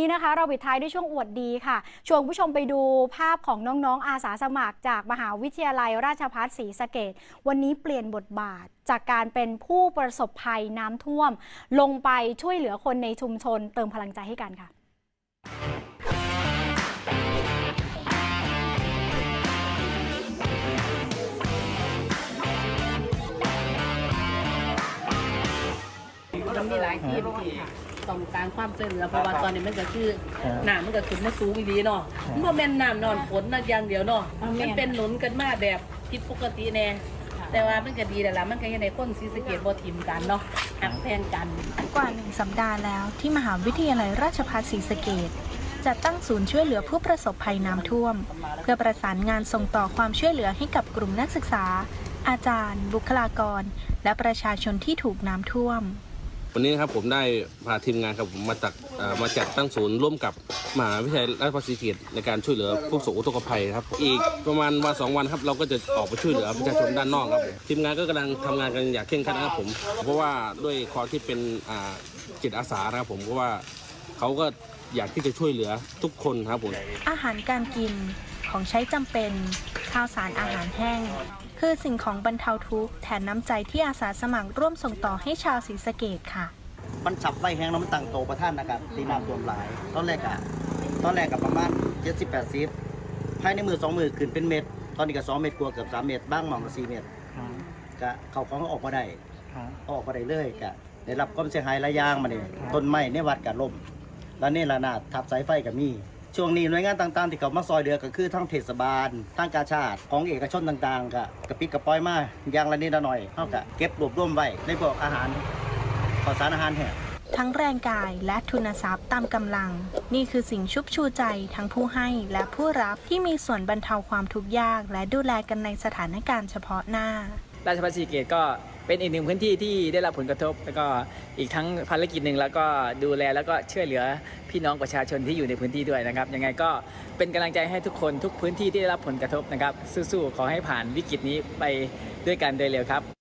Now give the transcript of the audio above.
นี้นะคะเราปิดท้ายด้วยช่วงอวดดีค่ะ ชวนผู้ชมไปดูภาพของน้องๆ อาสาสมัคร จากมหาวิทยาลัยราชภัฏศรีสะเกดวันนี้เปลี่ยนบทบาทจากการเป็นผู้ประสบภัยน้ำท่วม ลงไปช่วยเหลือคนในชุมชนเติมพลังใจให้กันค่ะ มันมีหลายที่ที่ต้องการความช่วยเหลือเพราะว่าตอนนี้มันก็คือน้ำมันก็ขึ้นมาสูงอีหลีเนาะมันบ่แม่นน้ำนอนฝนนะอย่างเดียวเนาะมันเป็นหนุนกันมาแบบผิดปกติแน่แต่ว่ามันก็ดีแล้วล่ะมันก็ยังได้คนศรีสะเกษบ่ทิมกันเนาะหักแพงกัน กว่าหนึ่งสัปดาห์แล้วที่มหาวิทยาลัยราชภัฏศรีสะเกดจัดตั้งศูนย์ช่วยเหลือผู้ประสบภัยน้ำท่วม เพื่อประสานงานส่งต่อความช่วยเหลือให้กับกลุ่มนักศึกษา อาจารย์ บุคลากร และประชาชนที่ถูกน้ำท่วม วันนี้นะครับผมได้พาทีมงานครับผมมาจัดเอ่อมาจัดตั้งศูนย์ร่วมกับมหาวิทยาลัยราชภัฏศรีสะเกษในการช่วยเหลือผู้ประสบอุทกภัยครับ อีกประมาณวันสองวันครับเราก็จะออกไปช่วยเหลือประชาชนด้านนอกครับทีมงานก็กำลังทำงานกันอย่างเคร่งครัดนะครับผม เพราะว่าด้วยความที่เป็นจิตอาสานะครับผมเพราะว่าเขาก็อยากที่จะช่วยเหลือทุกคนครับผมอาหารการกินของใช้จำเป็นข้าวสารอาหารแห้ง คือสิ่งของบรรเทาทุกข์แทนน้ำใจที่อาสาสมัครร่วมส่งต่อให้ชาวศรีสะเกดค่ะ มันฉับไฟแห้งแล้วมันตั้งโตประท่านนะครับตีน้ำท่วมหลาย ตอนแรกอะตอนแรกกับประมาณ70 80ภายในมือสองมือขึ้นเป็นเม็ดตอนนี้ก็สองเม็ดกลัวาเกือบสามเม็ดบ้างหมองก็สี่เม็ดก็เขาของออกมาได้เอาออกมาได้เลยก็ได้รับความเสียหายหลายอย่างมาเนี่ยต้นไม้ในวัดกับล่มแล้วนี่ระนาดทับสายไฟกับมี ช่วงนี้หน่วยงานต่างๆ ที่เขามาซอยเดือก็คือทั้งเทศบาลทั้งกาชาติของเอกชนต่างๆก็กระปิดกระปอยมาอย่างละนิดละหน่อยเท่ากับเก็บรวบรวมไว้ในพวกอาหารข้าวสารอาหารแห้งทั้งแรงกายและทุนทรัพย์ตามกำลัง นี่คือสิ่งชุบชูใจทั้งผู้ให้และผู้รับที่มีส่วนบรรเทาความทุกข์ยาก และดูแลกันในสถานการณ์เฉพาะหน้า ราชภัฏศรีเกตก็ เป็นอีกหนึ่งพื้นที่ที่ได้รับผลกระทบ แล้วก็อีกทั้งภารกิจหนึ่งแล้วก็ดูแลแล้วก็ช่วยเหลือพี่น้องประชาชนที่อยู่ในพื้นที่ด้วยนะครับ ยังไงก็เป็นกำลังใจให้ทุกคนทุกพื้นที่ที่ได้รับผลกระทบนะครับ สู้ๆขอให้ผ่านวิกฤตนี้ไปด้วยกันโดยเร็วครับ